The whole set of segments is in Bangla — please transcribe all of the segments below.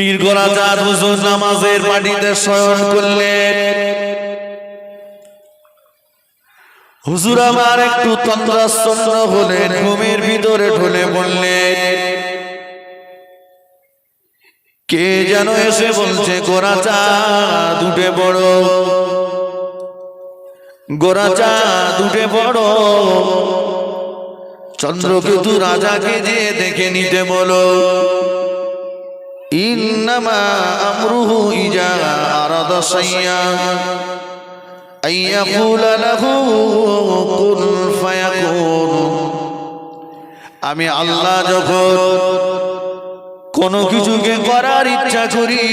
পীর গোরা চাঁদ হুজুর নামাজের মাটিতে শয়ন করলেন। হুজুর আমার একটু তন্দ্রাচ্ছন্ন হলেন, ঘুমের ভিতরে ঢলে পড়লেন কে যেন এসে বলছে, গোরা চাঁদ উঠে বড় গোরা চাঁদ উঠে বড় চন্দ্রকেতু রাজাকে যে দেখে নিতে বলো। ইন্নামা আমরুহু ইজা আরাদা সাইয়া আইয়াকুলা লাহু কুন ফায়াকুন। আমি আল্লাহ যখন কোন কিছুকে করার ইচ্ছা করি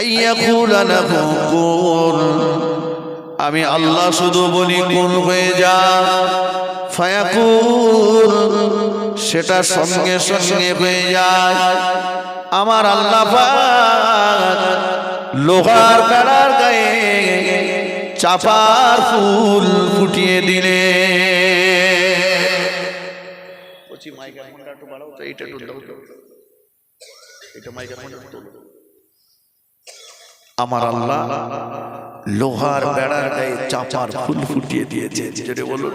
আইয়াকুলা লাহু কুন আমি আল্লাহ শুধু বলি, কোন হয়ে যা। ফায়াকুন সেটা সঙ্গে সঙ্গে হয়ে যায়। আমার আল্লাহ লোহার বেড়ার গায়ে চাপার ফুল ফুটিয়ে দিলে আমার আল্লাহ লোহার বেড়ার গায়ে চাপার ফুল ফুটিয়ে দিয়েছে। যেটা বলুন।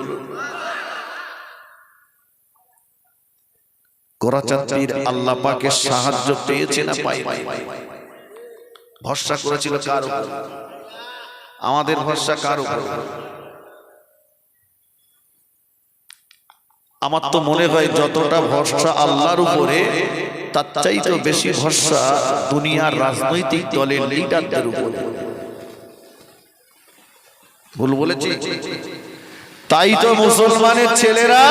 গোরাচাঁদপীর আল্লাহ পাকের সাহায্য পেয়েছে না পাই ভরসা করেছিল কার উপর? আমাদের ভরসা কার উপর? আমার তো মনে হয় যতটা ভরসা আল্লাহর উপরে তার চাইতে বেশি ভরসা দুনিয়ার রাজনৈতিক দলের লিডারদের উপরে। ভুল বলেছি? তাই তো মুসলমানের ছেলেরা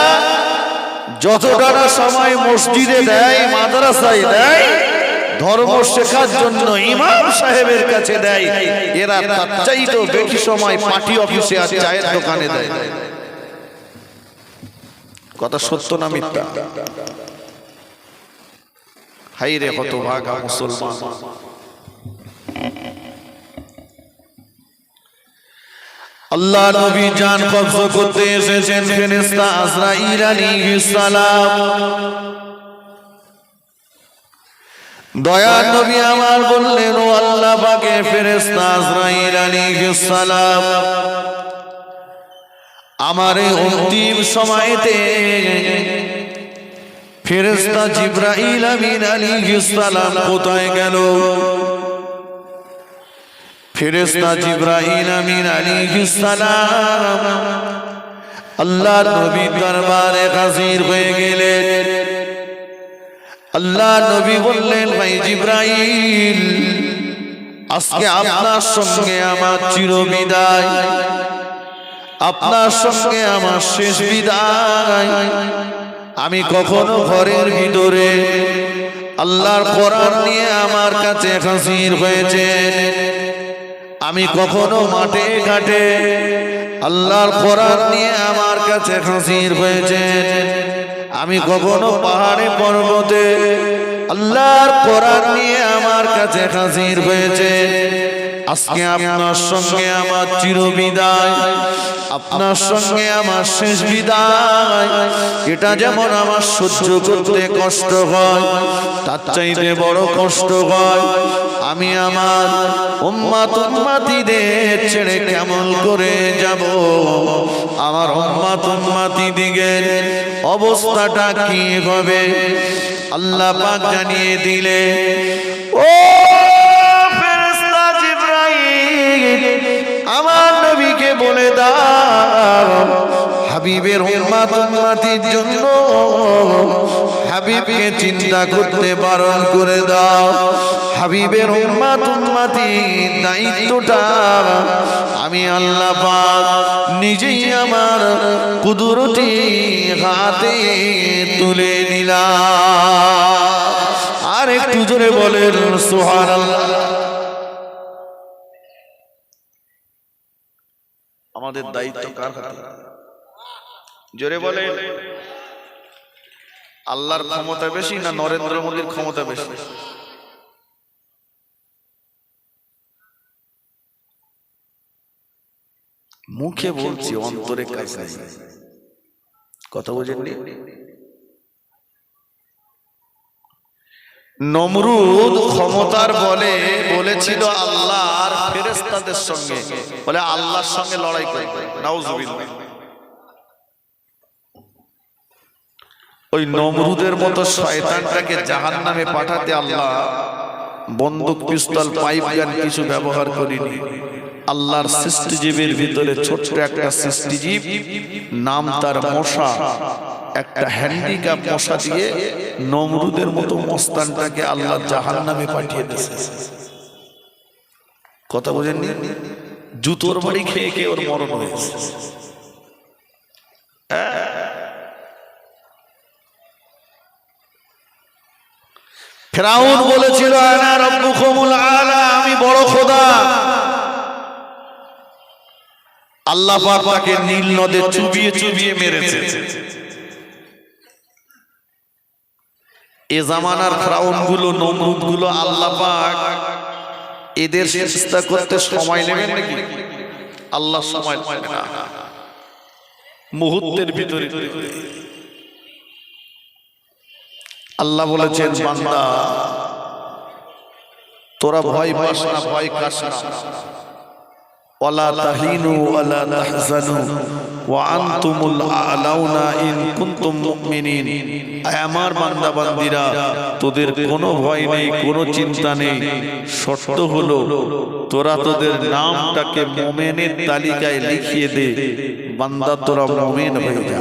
যতটা সময় মসজিদে দেয় মাদ্রাসায় দেয় ধর্ম শেখার জন্য ইমাম সাহেবের কাছে দেয়। এরা তার চাইতেও বেশি সময় পার্টি অফিসে আর চায়ের দোকানে দেয়। কথা সত্য না মিথ্যা? হাই রে কত ভাগা মুসলমান। আল্লাহ নবী জান কবজ করতে এসেছেন ফেরেশতা আজরাইল আলাইহিস সালাম। দয়ার নবী আমার বললেন, ও আল্লাহ পাকে ফেরেশতা আজরাইল আলাইহিস সালাম, আমার অন্তিম সময়তে ফেরেশতা জিব্রাইল আমিন আলাইহিস সালাম কোথায় গেল? ফেরেশতা জিব্রাইল আমিন আলাইহিস সালাম আল্লাহ নবী দরবারে হাজির হয়ে গেলেন। আল্লাহ নবী বললেন, ভাই জিব্রাইল, আজকে আপনার সঙ্গে আমার চির বিদায় আপনার সঙ্গে আমার শেষ বিদায়। আমি কখনো ঘরের ভিতরে আল্লাহর কোরআন নিয়ে আমার কাছে হাজির হয়েছে। আমি কখনো মাঠে ঘাটে আল্লাহর কোরআন নিয়ে আমার কাছে হাজির হয়েছে। আমি কখনো পাহাড়ে পর্বতে আল্লাহর কোরআন নিয়ে আমার কাছে হাজির হয়েছে। আজকে আপনার সঙ্গে আমার চির বিদায় আপনার সঙ্গে আমার শেষ বিদায়। এটা যেমন আমার সহ্য করতে কষ্ট হয়, তার চাইতে বড় কষ্ট হয়। আমি আমার উম্মাত উম্মাতিদের ছেড়ে কেমন করে যাব? আমার উম্মাত উম্মাতিদিগের অবস্থাটা কি হবে? আল্লাহ পাক জানিয়ে দিলে, ও বলে দাও। হাবিবের উম্মাত উম্মাতির জন্য হাবিবকে চিন্তা করতে বারণ করে দাও। হাবিবের উম্মাত উম্মাতির দায়িত্বটা আমি আল্লাহ পাক নিজেই আমার কুদরতি হাতে তুলে নিলাম। আর একটু জোরে বলেন, সুবহানাল্লাহ। আমাদের দায়িত্ব কার হাতে? জোরে বলে আল্লাহর ক্ষমতা বেশি না নরেন্দ্র মোদীর ক্ষমতা বেশি? মুখে বলছি অন্তরে কাজ নাই কথা বুঝেননি? নমরুদ ক্ষমতার বলে বলেছিল আল্লাহর ফেরেস্তাদের সঙ্গে। বলে আল্লাহর সঙ্গে লড়াই করবে। নাউজুবিল্লাহ। ওই নমরুদের মতো শয়তানটাকে জাহান নামে পাঠাতে আল্লাহ বন্দুক পিস্তল পাইপ গান কিছু ব্যবহার করিনি। আল্লাহর সৃষ্টিজীবের ভিতরে ছোট্ট একটা সৃষ্টিজীব নাম তার মশা একটা হ্যান্ডিক্যাপ মশা দিয়ে নমরুদের মতো মস্তানটাকে আল্লাহ জাহান নামে পাঠিয়ে দিয়েছে। কথা বোঝেননি? জুতোর বাড়ি খেয়ে খেয়ে ওর মরণ হয়েছে। ফেরাউন বলেছিল আনা রব্বুকুমুল আলা আমি বড় খোদা। আল্লাহ পাক নীল নদে চুবিয়ে চুবিয়ে মেরেছে। এ জামানার ফ্রাউনগুলো নমরুদগুলো আল্লাহ পাক এদের চেষ্টা করতে সময় নেবেন নাকি? আল্লাহ সময় নেবে না। মুহূর্তের ভিতরে। আল্লাহ বলেছেন, বান্দা, তোরা ভয় পাস না, ভয় কাস না। ওয়ালা تهينوا ولا تحزنوا ওয়া আনতুমুল আলাউনা كنتم مؤمنين আমার বান্দা বান্দিরা তোদের কোনো ভয় নেই, কোনো চিন্তা নেই। শর্ত হলো, তোরা তোদের নামটাকে মুমিনের তালিকায় লিখিয়ে দে। বান্দা তোরা মুমিন হয়ে যা।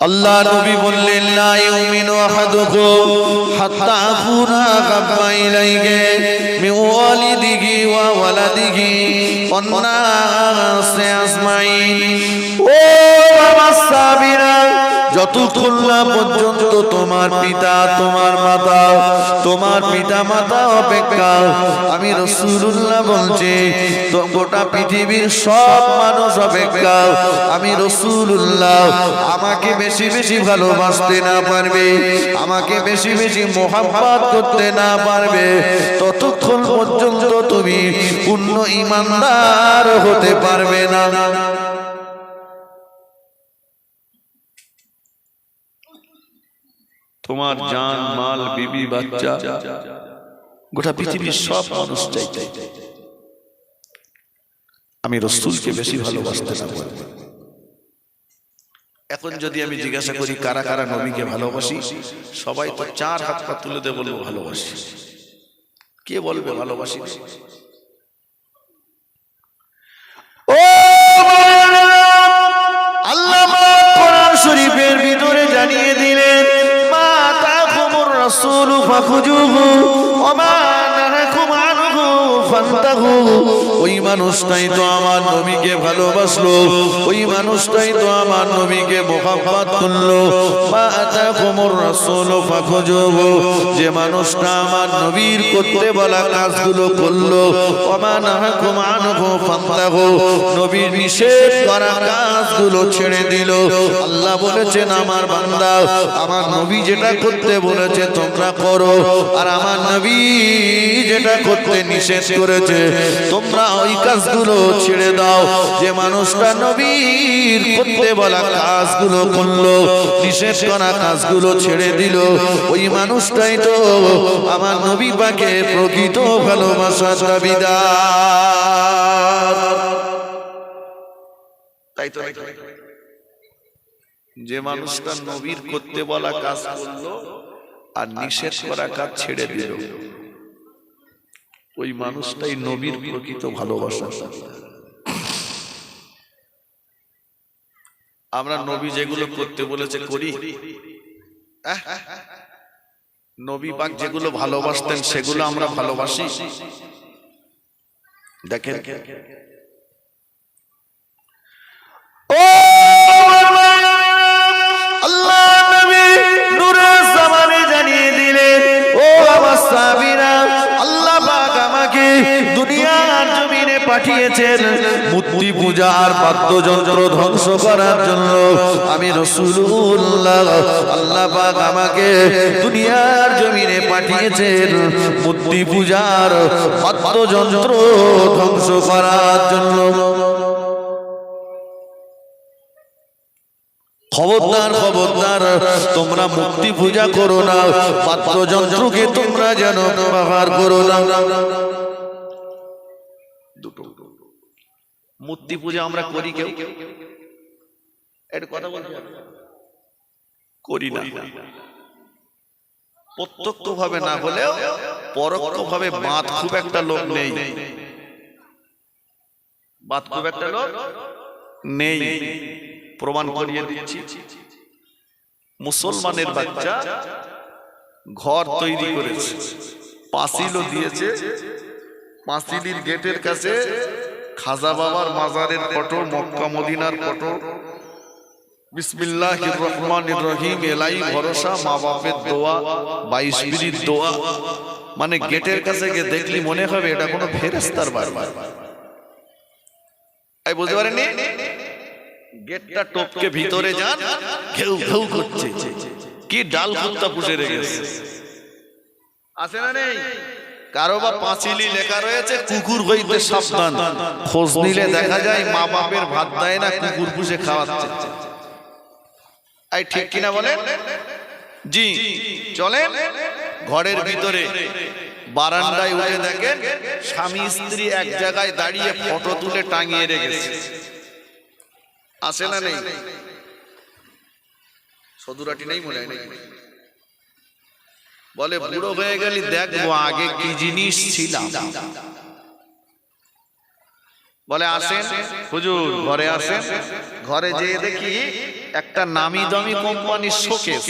আল্লাহ নবী বললেন, লা ইউমিনু আহাদুকুম হাত্তা আকুনা হাব্বা ইলাইহি মিন ওয়ালিদিহি ওয়া ওয়ালাদিহি ওয়ান নাসি আজমাইন। ও বাবা সাবিরা যতক্ষণ না পর্যন্ত তোমার পিতা, তোমার মাতা, তোমার পিতা মাতা অপেক্ষা। আমি রসুল্লাহ বলছি গোটা পৃথিবীর সব মানুষ অপেক্ষা। আমি রসুল্লাহ আমাকে বেশি বেশি ভালোবাসতে না পারবে, আমাকে বেশি বেশি মোহাম্মত করতে না পারবে। ততক্ষণ পর্যন্ত তুমি পূর্ণ ইমানদার হতে পারবে না। তোমার জান মাল বিবি বাচ্চা। গোটা পৃথিবীর সব মানুষ চাই চাই আমি রসুলকে বেশি ভালোবাসতে না এখন যদি আমি জিজ্ঞাসা করি কারা কারা নবীকে ভালোবাসি? সবাই তো চার হাত পা তুলে দে বলব ভালোবাসি। কে বলবে ভালোবাসি? ও আল্লাহ কোরআন শরীফের ভিতরে জানিয়ে দিলেন রাসূলু ফাখুজুহু ফান্তাহু। ওই মানুষটাই তো আমার নবীকে ভালোবাসলো। ওই মানুষটাই তো আমার নবীকে করল। মা তাকুমুর রাসূলু ফাখুজুহু যে মানুষটা আমার নবীর করতে বলা কাজগুলো করল। ওয়া মা নাহাকুম আনহু ফান্তাহু। নবীর নিষেধ করা কাজগুলো ছেড়ে দিল। আল্লাহ বলেছেন, আমার বান্দা, আমার নবী যেটা করতে বলেছে তোমরা করো। আর আমার নবী যেটা করতে নিষেধ করেছে। তোমরা ওই কাজগুলো ছেড়ে দাও। যে মানুষটা নবীর করতে বলা কাজগুলো করল নিষেধ করা কাজগুলো ছেড়ে দিল, ওই মানুষটাই তো আমার নবী পাকে প্রকৃত ভালোবাসার দাবিদার। তাই তো যে মানুষটা নবীর করতে বলা কাজ করল আর নিষেধ করা কাজ ছেড়ে দিল। ওই মানুষটাই নবীর প্রকৃত ভালোবাসা। আমরা নবী যেগুলো করতে বলেছে করি। নবী পাক যেগুলো ভালোবাসতেন সেগুলো আমরা ভালোবাসি। দেখেন। ও আল্লাহ নবী, নূরের জামানে জানিয়ে দিলেন, ও আমার সাবিরা আমাকে দুনিয়ার জমিনে পাঠিয়েছেন। মূর্তি পূজা আর বাদ্যযন্ত্র ধ্বংস করার জন্য। আমি রসুল্লাহ আল্লাহ পাক আমাকে দুনিয়ার জমিনে পাঠিয়েছেন। মূর্তি পূজার বাদ্যযন্ত্র ধ্বংস করার জন্য। খবরদার খবরদার, তোমরা মুক্তি পূজা করো না, বাদ্যযন্ত্রকে তোমরা যেন ব্যবহার করো না। দুটো। মূর্তি পূজা আমরা করি কেউ? কথা বলতে করি না। প্রত্যক্ষ ভাবে না হলেও পরোক্ষ ভাবে বাদ খুব একটা লোক নেই। বাদ খুব একটা লোক নেই। প্রমাণ করিয়ে দিচ্ছি। মুসলমানের বাচ্চা ঘর তৈরি করেছে। পাঁচিলও দিয়েছে। পাঁচিলির গেটের কাছে খাজা বাবার মাজারের ফটো, মক্কা, মদিনার ফটো। বিসমিল্লাহির রহমানির রহিম, এলাই ভরসা মা বাপের দোয়া, বাইশ বিরির দোয়া। মানে গেটের কাছে গিয়ে দেখলি মনে হবে এটা কোনো ফেরেস্তার বারবার বুঝতে পারেননি? গেটটা টপকে ভিতরে যান ঘেউ ঘেউ করছে। কি ডাল কুত্তা পুষে রেখেছে। আছে না নেই? কারও বা পাঁচিলি লেখা রয়েছে কুকুর হইতে সাবধান। খোঁজ নিলে দেখা যায় মা বাপের ভাত দেয় না কুকুর পুষে খাওয়াচ্ছে। এই ঠিক কিনা বলেন? জি চলেন। ঘরের ভিতরে বারান্দায় উঠে দেখেন স্বামী স্ত্রী এক জায়গায় দাঁড়িয়ে ফটো তুলে টাঙিয়ে রেখেছে। আছে না নেই। সদুরাটি নেই। মনে হয় বলে বুড়ো হয়ে গেলি দেখব আগে কি জিনিস ছিলাম। বলে আসেন। হুজুর ঘরে আসেন। ঘরে যেয়ে দেখি একটা নামি দামি কোম্পানির শোকেস।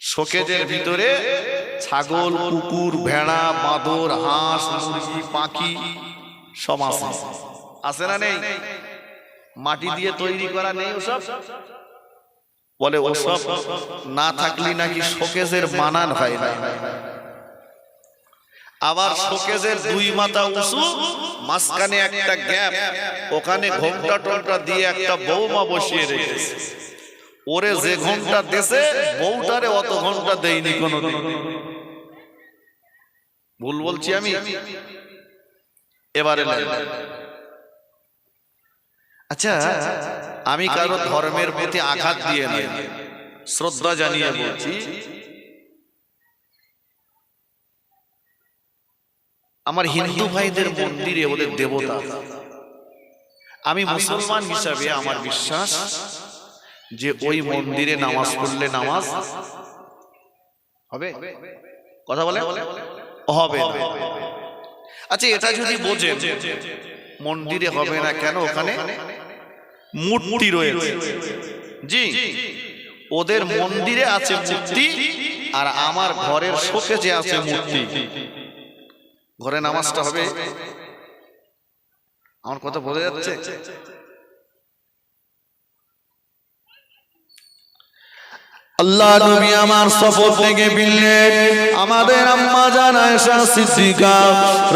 শোকেজের ভিতরে ছাগল কুকুর ভেড়া বাঁদর হাঁস মুরগি পাখি সব আছে আছে না নেই। মাটি দিয়ে তৈরি করা নেই ওসব? বলে ওসব না থাকলে নাকি শোকেজের মানান হয় না? আবার শোকেজের দুই মাথা উঁচু মাঝখানে একটা গ্যাপ ওখানে ঘোমটা টোমটা দিয়ে একটা বৌমা বসিয়ে রেখেছে। ওরে যে ঘণ্টা দেশে বউটারে অত ঘণ্টা দেয়নি কোনোদিন। ভুল বলছি আমি? এবারে। আচ্ছা আমি কারও ধর্মের প্রতি আঘাত দিয়ে নাই শ্রদ্ধা জানিয়ে বলছি। আমার হিন্দু ভাইদের মন্দিরে ওদের দেবতা। আমি মুসলমান হিসাবে আমার বিশ্বাস যে ওই মন্দিরে নামাজ পড়লে নামাজ হবে? কথা বলে? হবে। আচ্ছা এটা যদি বোঝে মন্দিরে হবে না কেন ওখানে? মূর্তি রয়েছে। জি, ওদের মন্দিরে আছে মূর্তি আর আমার ঘরের শোকেজে আছে মূর্তি। ঘরে নামাজটা হবে। আমার কথা বোঝা যাচ্ছে? আল্লাহ নবী আমার সফর থেকে ফিরলেন আমাদের আম্মা জান আয়েশা সিদ্দিকা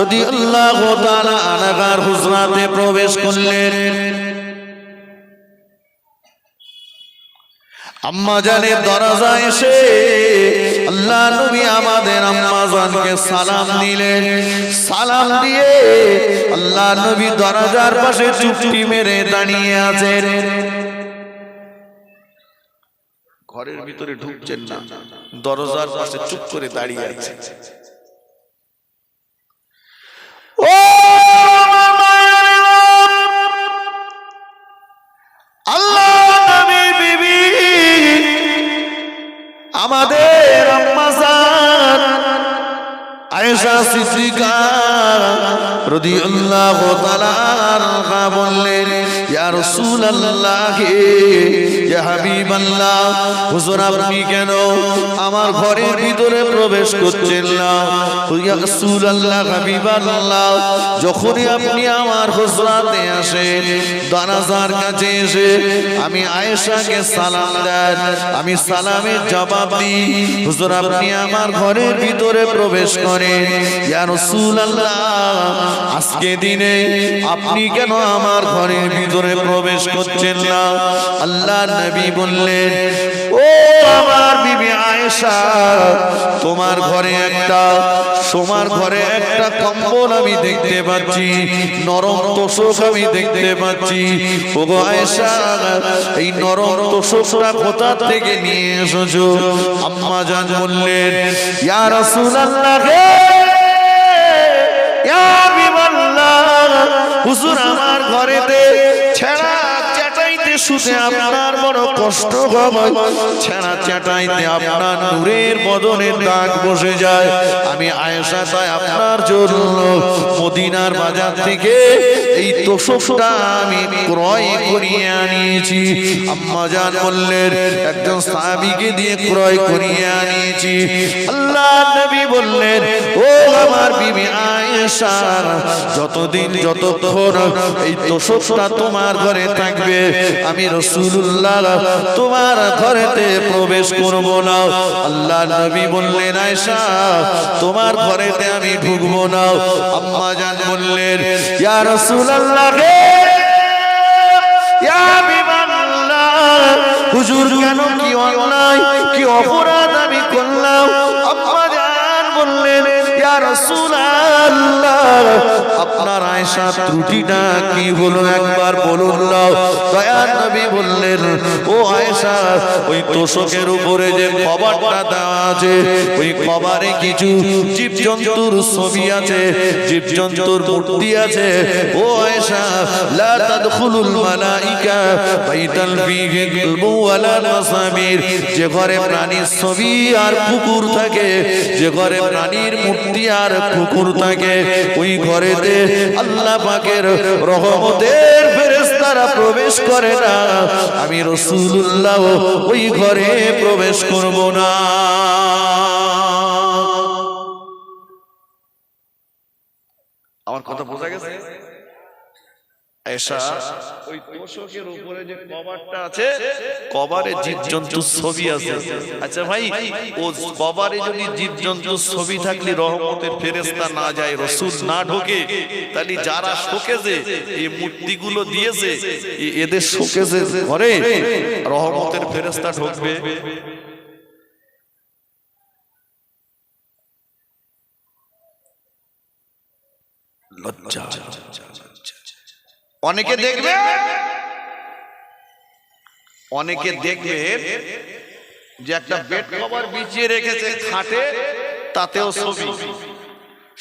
রাদিয়াল্লাহু তাআলা আনহার হুজরাতে প্রবেশ করলেন। আম্মা জানের দরজা এসে আল্লাহ নবী আমাদের আম্মা জানকে সালাম দিলেন। সালাম দিয়ে আল্লাহ নবী দরজার পাশে চুপটি মেরে দাঁড়িয়ে আছেন। ঘরের ভিতরে ঢুকছেন না, দরজার পাশে চুপ করে দাঁড়িয়ে আছে সিদ্দিকা রাদিয়াল্লাহু তাআলা বললেন ইয়া রাসূলুল্লাহ হাবিবাল্লাহ, হুজুর আপনি কেন আমার ঘরের ভিতরে প্রবেশ করছেন না? রাসূলুল্লাহ, হাবিবাল্লাহ, যখনই আপনি আমার হুজরাতে আসেন দানাজার কাছে এসে আমি আয়েশাকে সালাম দেন, আমি সালামের জবাব দিই, হুজুর আপনি আমার ঘরের ভিতরে প্রবেশ করেন। ইয়া রাসূলুল্লাহ, আজকে দিনে আপনি কেন আমার ঘরের ভিতরে প্রবেশ করছেন না? আল্লাহ নবী বললেন, ও আমার বিবি আয়েশা, তোমার ঘরে একটা, তোমার ঘরে একটা কম্বল আমি দেখতে পাচ্ছি, নরম তোষক আমি দেখতে পাচ্ছি। ওগো আয়েশা, এই নরম তোষকটা কোথা থেকে নিয়ে এসেছ? আম্মা জান বললেন, ইয়া রাসূলুল্লাহ গে ইয়া হাবিবাল্লাহ, হুজুর আমার ঘরেতে চাটাইতে শুতে আপনার বড় কষ্ট হবে ছেঁড়া চাটাইতে আপনার নূরের বদনের দাগ বসে যায়। আমি আয়েশা তাই আপনার জন্য মদিনার বাজার থেকে এই তোষকটা আমি ক্রয় করিয়ে আনিয়েছি। আম্মা জান বললেন, একজন সাহাবীকে দিয়ে ক্রয় করিয়ে আনিয়েছি। আল্লাহ নবী বললেন, ও আমার বিবি আয়েশা, যতদিন যতক্ষণ এই তোষকটা তোমার ঘরে থাকবে, আমি রসুল্লাহ তোমার ঘরেতে প্রবেশ করব না। আল্লাহ নবী বললেন, আয়েশা, তোমার ঘরেতে আমি ঢুকবো না। আম্মা জান বললেন, ইয়া রাসূলুল্লাহ রে ইয়া হাবিবাল্লাহ হুজুর কেন কি অন্যায়, কি অপরাধ আমি করলাম? আম্মা জান বললেন, ইয়া রাসূলুল্লাহ আপনার আয়েশা ত্রুটিটা কি হলো একবার বলুন না দয়ার নবী বললেন, ও আয়েশা, ওই তোষকের উপরে যে কভারটা দেওয়া আছে, ওই কভারে কিছু জীবজন্তুর ছবি আছে, জীবজন্তুর মূর্তি আছে। ও আয়েশা, লা তাদখুলুল মালাইকা বাইতাল ফীহি কিলবু ওয়ালা মাসাবির। যে ঘরে প্রাণীর ছবি আর কুকুর থাকে, যে ঘরে প্রাণীর মূর্তি আর কুকুর থাকে, ওই ঘরেতে আল্লাহ পাকের রহমতের ফেরেশতারা প্রবেশ করে না। আমি রাসূলুল্লাহ ওই ঘরে প্রবেশ করব না। আমার কথা বোঝা গেছে? ওই তোষকের উপরে যে কভারটা আছে কভারে জীবজন্তুর ছবি আছে। আচ্ছা ভাই ও কভারে যদি জীবজন্তুর ছবি থাকলে রহমতের ফেরেশতা না যায় রসুল না ঢোকে তাহলে যারা শোকেজে এই মূর্তিগুলো দিয়েছে এদের শোকেজে ঘরে রহমতের ফেরেশতা ঢুকবে। লজ্জা। অনেকে দেখবে অনেকে দেখবে যে একটা বেড কভার বিছিয়ে রেখেছে খাটে তাতেও ছবি।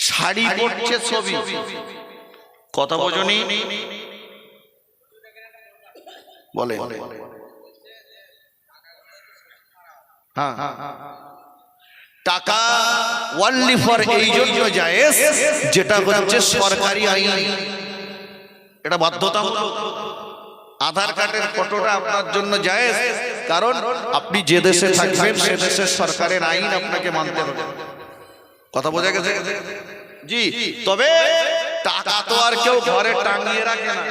শাড়ি পরছে ছবি। কথা বোঝনি? বলে হ্যাঁ। টাকা ওয়ানলি ফর এই জন্য জায়েজ যেটা হচ্ছে সরকারি আইন। এটা বাধ্যতামূলক। আধার কার্ডের ফটোটা আপনার জন্য জায়েজ, কারণ আপনি যে দেশে থাকবেন, সে দেশের সরকারের আইন আপনাকে মানতে হবে। কথা বোঝা গেছে? জি, তবে টাকা তো আর কেউ ঘরে টাঙিয়ে রাখে না।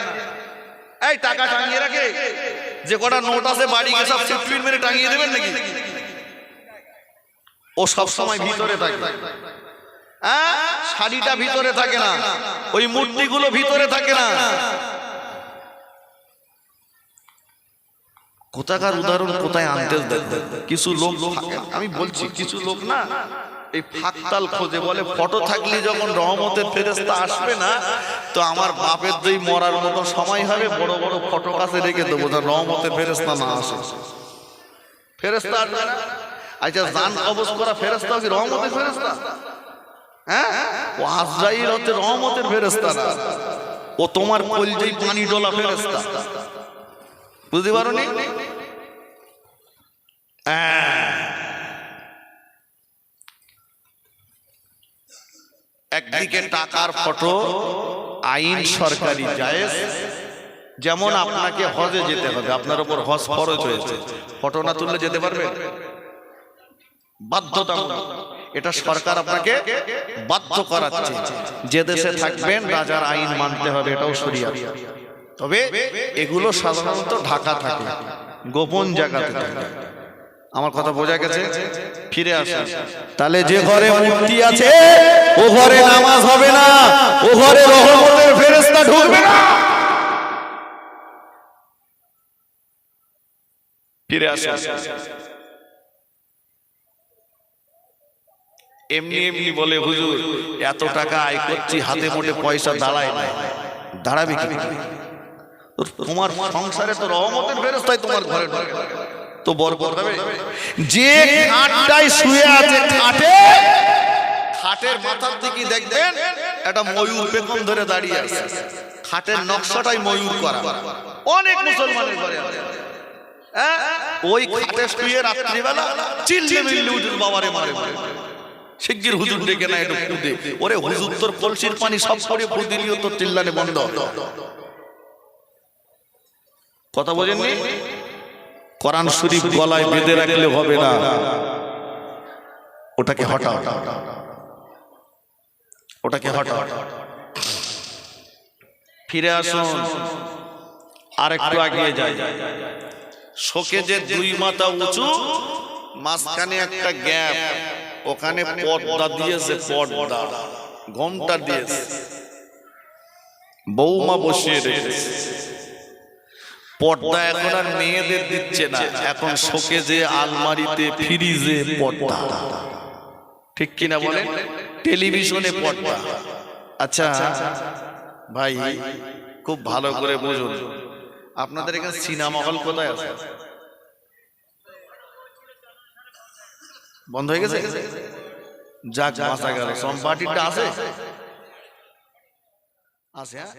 এই টাকা টাঙিয়ে রাখে? যে কটা নোট আছে, বাড়ি গিয়ে সব সিটপিন মেরে টাঙিয়ে দেবেন নাকি? ও সব সময় ভিতরে থাকে। হ্যাঁ? শাড়িটা ভিতরে থাকে না। ওই মূর্তিগুলো ভিতরে থাকে না। কোথাকার উদাহরণ কোথায় আনতে? কিছু লোক আমি বলছি কিছু লোক না এই ফাকতাল খোঁজে বলে ফটো থাকলে যখন রহমতের ফেরেস্তা আসবে না তো আমার বাপের দই মরার মতো সময় হবে বড় বড় ফটো কাছে রেখে দেবো যেন রহমতের ফেরেস্তা না আসে। ফেরেস্তা আসবে না? আচ্ছা জান কবজ করা ফেরেস্তা কি রহমতের ফেরেস্তা হ্যাঁ? ও ও তোমার বুঝতে পারো নি একদিকে টাকার ফটো, আইন সরকারি জায়েজ। যেমন আপনাকে হজে যেতে হবে, আপনার উপর হজ খরচ হয়েছে। ফটো না তুললে যেতে পারবে? বাধ্যতামূলক। এটা সরকার আপনাকে বাধ্য করাচ্ছে যে দেশে থাকবেন রাজার আইন মানতে হবে এটাও সরিয়া তবে এগুলো সাধারণত ঢাকা থাকে। গোপন জায়গাতে থাকে। আমার কথা বোঝা গেছে? ফিরে আসা তাহলে যে ঘরে মূর্তি আছে ও ঘরে নামাজ হবে না। ও ঘরে রহমতের ফেরেশতা ঢুকবে না। ফিরে আসা এমনি এমনি বলে হুজুর এত টাকা আয় করছি হাতে মোটে পয়সা দাঁড়ায় না। দাঁড়াবে কি? তোমার সংসারে তো রহমতের ফেরস্তাই তোমার ঘরে। তো বরকত হবে যে খাটটায় শুয়ে আছে খাটে খাটের মাথার দিকে দেখবেন একটা ময়ূর পেখম ধরে দাঁড়িয়ে আছে। খাটের নকশাটাই ময়ূর করা। অনেক মুসলমানের ঘরে আছে। হ্যাঁ? ওই খাটে শুয়ে রাত্রিবেলা চিল্লে মিল্লে হুজুর বাবারে মারে মারে। শিগগির হুজুর ডেকে না একটু ফুদে। ওরে হুজুর তোর কলসির পানি সব করে ফুদে নিয়ে চিল্লানে বন্ধ। কথা বোঝেননি কোরআন শরীফ গলায় বেঁধে রাখলে হবে না। ওটাকে হটাও। ওটাকে হটাও। ফিরে আসুন। আর একটু আগিয়ে যাই। শোকে যে দুই মাথা উঁচু, মাঝখানে একটা গ্যাপ। ওখানে পর্দা দিয়েছে পর্দা। ঘণ্টা দিয়েছে। বৌমা বসিয়ে রেখেছে। পর্দা এখন আর মেয়েদের দিচ্ছে না। এখন শোকে যে আলমারিতে ফ্রিজে পর্দা। ঠিক কিনা বলেন? টেলিভিশনে পর্দা। আচ্ছা ভাই খুব ভালো করে বুঝুন। আপনাদের এখানে সিনেমা হল কোথায় আছে? বন্ধ হয়ে গেছে? যাক বাঁচা গেল। সম্পাটিটা আছে? আছে হ্যাঁ?